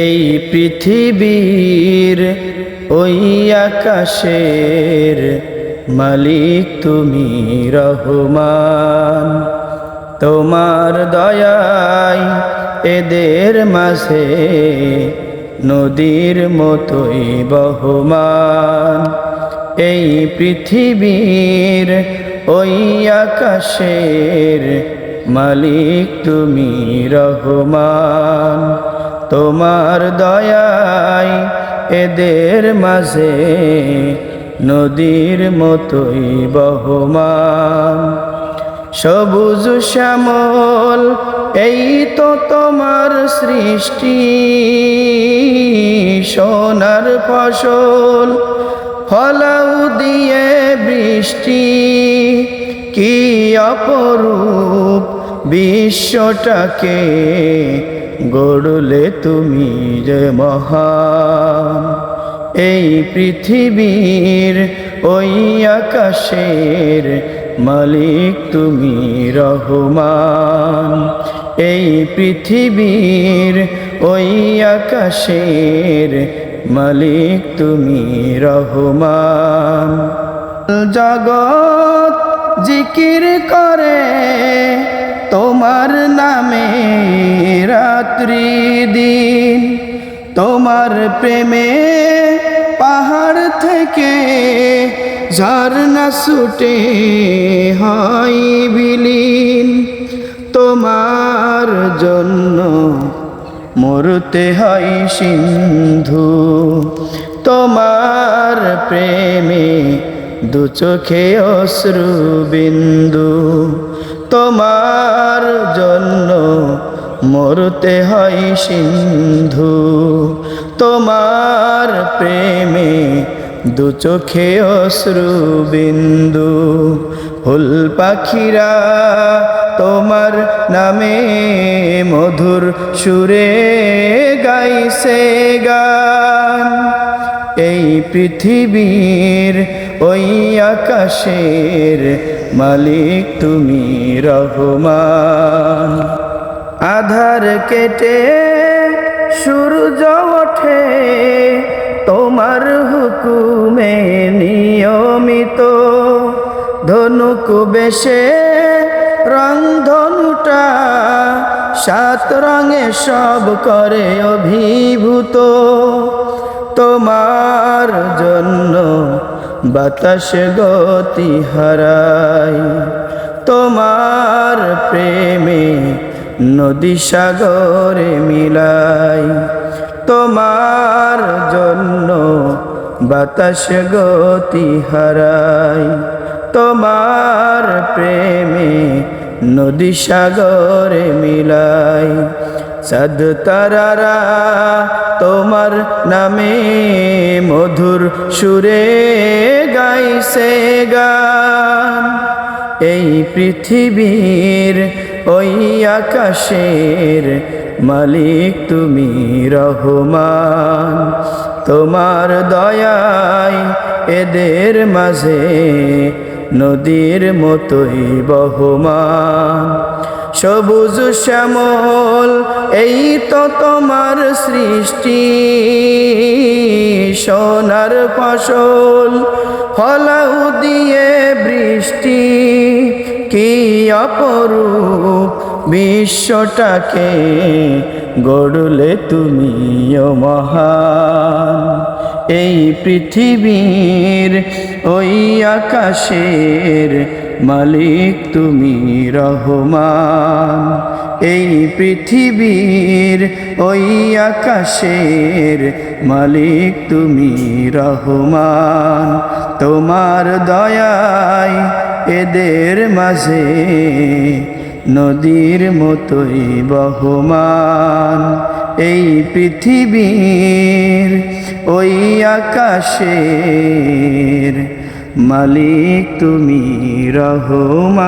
এই পৃথিবীর ওই আকাশের মালিক তুমি রহমান। তোমার দয়ায় এদের মাঝে নদীর মতোই বহমান। এই পৃথিবীর ওই আকাশের মালিক তুমি রহমান। তোমার দয়ায় এদের মাঝে নদীর মতোই বহমান। সবুজ শ্যামল, এই তো তোমার সৃষ্টি। সোনার ফসল ফলাউ দিয়ে বৃষ্টি। কি অপরূপ বিশ্বটাকে গড়লে তুমি যে মহান। এই পৃথিবীর ওই আকাশের মালিক তুমি রহমান। এই পৃথিবীর ওই আকাশের মালিক তুমি রহমান। জগৎ জিকির করে তোমার নামে রাত্রি তোমার প্রেমে পাহাড় থেকে ঝর্ণা ছুটে হয় বিলীন। তোমার জন্য মরতে হয় সিন্ধু। তোমার প্রেমে দু চোখে অশ্রু তোমার জন্য মরতে হয় সিন্ধু। তোমার প্রেমে দু চোখে অশ্রু বিন্দু। ফুল পাখিরা তোমার নামে মধুর সুরে গাইছে গান। এই পৃথিবীর ওই আকাশের মালিক তুমি রহমান। আধার কেটে সূর্য ওঠে, তোমার হুকুমে নিয়মিত। ধনুক বেশে রং ধনুটা সাত রঙে সব করে অভিভূত। তোমার জন্য বাতাস গতি হারাই, তোমার প্রেমে নদী সাগরে মিলাই তোমার জন্য বাতাস গতি হারাই। তোমার প্রেমে নদী সাগরে মিলাই। সদ তারারা তোমার নামে মধুর সুরে গাইছে গান। এই পৃথিবীর ওই আকাশের মালিক তুমি রহমান। তোমার দয়ায় এদের মাঝে নদীর মতোই বহমান। সবুজ শ্যামল, এই তো তোমার সৃষ্টি। সোনার ফসল, ফলাউ দিয়ে বৃষ্টি। কি অপরূপ বিশ্বটাকে গড়লে তুমি মহান। এই পৃথিবীর ওই আকাশের মালিক তুমি, রহমান। এই পৃথিবীর ওই আকাশের মালিক তুমি, রহমান। তোমার দয়ায় এদের মাঝে নদীর মতোই বহমান। এই পৃথিবীর ওই আকাশের মালিক তুমি রহমান।